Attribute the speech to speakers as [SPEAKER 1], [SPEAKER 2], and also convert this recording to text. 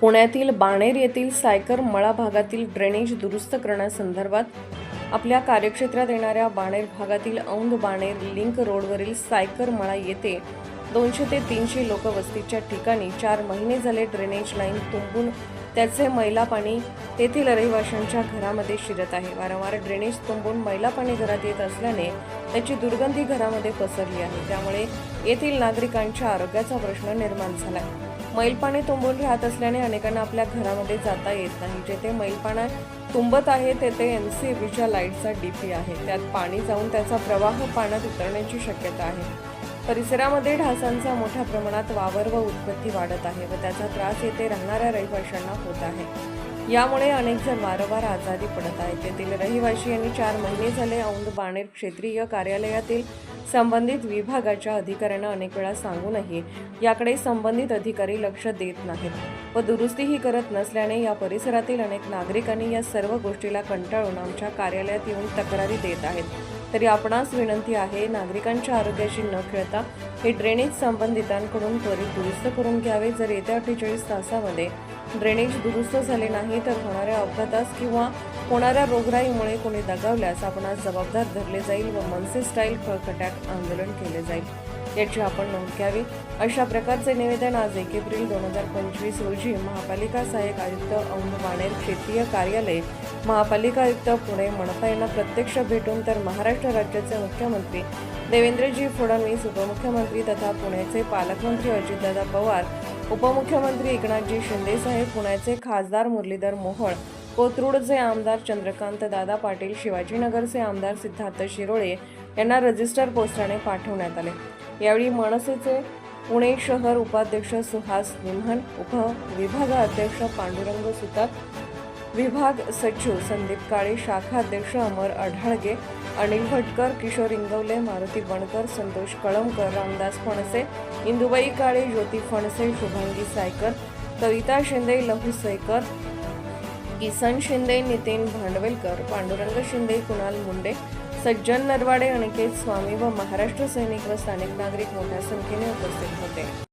[SPEAKER 1] पुण्यातील बाणेर येथील सायकर मळा भागातील ड्रेनेज दुरुस्त करण्यासंदर्भात आपल्या कार्यक्षेत्रात येणाऱ्या बाणेर भागातील औंध बाणेर लिंक रोडवरील सायकर मळा येथे दोनशे ते तीनशे लोकवस्तीच्या ठिकाणी चार महिने झाले ड्रेनेज लाईन तुंबून त्याचे मैला पाणी तेथील रहिवाशांच्या घरामध्ये शिरत आहे. वारंवार ड्रेनेज तुंबून मैला पाणी घरात येत असल्याने त्याची दुर्गंधी घरामध्ये पसरली आहे. त्यामुळे येथील नागरिकांच्या आरोग्याचा प्रश्न निर्माण झाला आहे. मैलपाने तुंबून राहत असल्याने अनेकांना आपल्या घरामध्ये जाता येत नाही. जेथे मैलपाना तुंबत आहे तेथे एम सी बीच्या लाईटचा डीपी आहे. त्यात पाणी जाऊन त्याचा प्रवाह पाण्यात उतरण्याची शक्यता आहे. परिसरामध्ये ढासांचा मोठ्या प्रमाणात वावर व उत्पत्ती वाढत आहे व त्याचा त्रास येथे राहणाऱ्या रहिवाशांना होत आहे. यामुळे अनेक जण वारंवार आजारी पडत आहेत. तेथील रहिवाशी यांनी चार महिने झाले औंध बाणेर क्षेत्रीय कार्यालयातील संबंधित विभागाच्या अधिकाऱ्यांना अनेक वेळा सांगूनही याकडे संबंधित अधिकारी लक्ष देत नाहीत व दुरुस्तीही करत नसल्याने या परिसरातील अनेक नागरिकांनी या सर्व गोष्टीला कंटाळून आमच्या कार्यालयात येऊन तक्रारी देत आहेत. तरी आपणास विनंती आहे नागरिकांच्या आरोग्याशी न खेळता हे ड्रेनेज संबंधितांकडून त्वरित दुरुस्त करून घ्यावे. जर येत्या अठ्ठेचाळीस तासामध्ये ड्रेनेज दुरुस्त झाले नाही तर होणाऱ्या अपघातास किंवा होणाऱ्या रोगराईमुळे कोणी दगावल्यास आपणास जबाबदार धरले जाईल व मनसे स्टाईल खळखट्यात आंदोलन केले जाईल. याची आपण नोंद घ्यावी. अशा प्रकारचे निवेदन आज एक एप्रिल दोन हजार पंचवीस रोजी महापालिका सहाय्यक आयुक्त औंध बाणेर क्षेत्रीय कार्यालय महापालिका आयुक्त पुणे मनपा यांना प्रत्यक्ष भेटून तर महाराष्ट्र राज्याचे मुख्यमंत्री देवेंद्रजी फडणवीस उपमुख्यमंत्री तथा पुण्याचे पालकमंत्री अजितदादा पवार उपमुख्यमंत्री एकनाथजी शिंदे साहेब पुण्याचे खासदार मुरलीधर मोहोळ कोथरूडचे आमदार चंद्रकांत दादा पाटील शिवाजीनगरचे आमदार सिद्धार्थ शिरोळे यांना रजिस्टर पोस्टाने पाठवण्यात आले. यावेळी मनसेचे पुणे शहर उपाध्यक्ष सुहास निम्हन उप विभागाध्यक्ष पांडुरंग सुतार विभाग सचिव संदीप काळे शाखा अध्यक्ष अमर अढाळगे अनिल भटकर किशोर इंगवले मारुती बणकर संतोष कळमकर रामदास फणसे इंदुबाई काळे ज्योती फणसे शुभांगी सायकर कविता शिंदे लहू सैकर किसन शिंदे नितीन भांडवेलकर पांडुरंग शिंदे कुणाल मुंडे सज्जन नरवाडे अनिकेत स्वामी व महाराष्ट्र सैनिक व स्थानिक नागरिक मोठ्या संख्येने उपस्थित होते.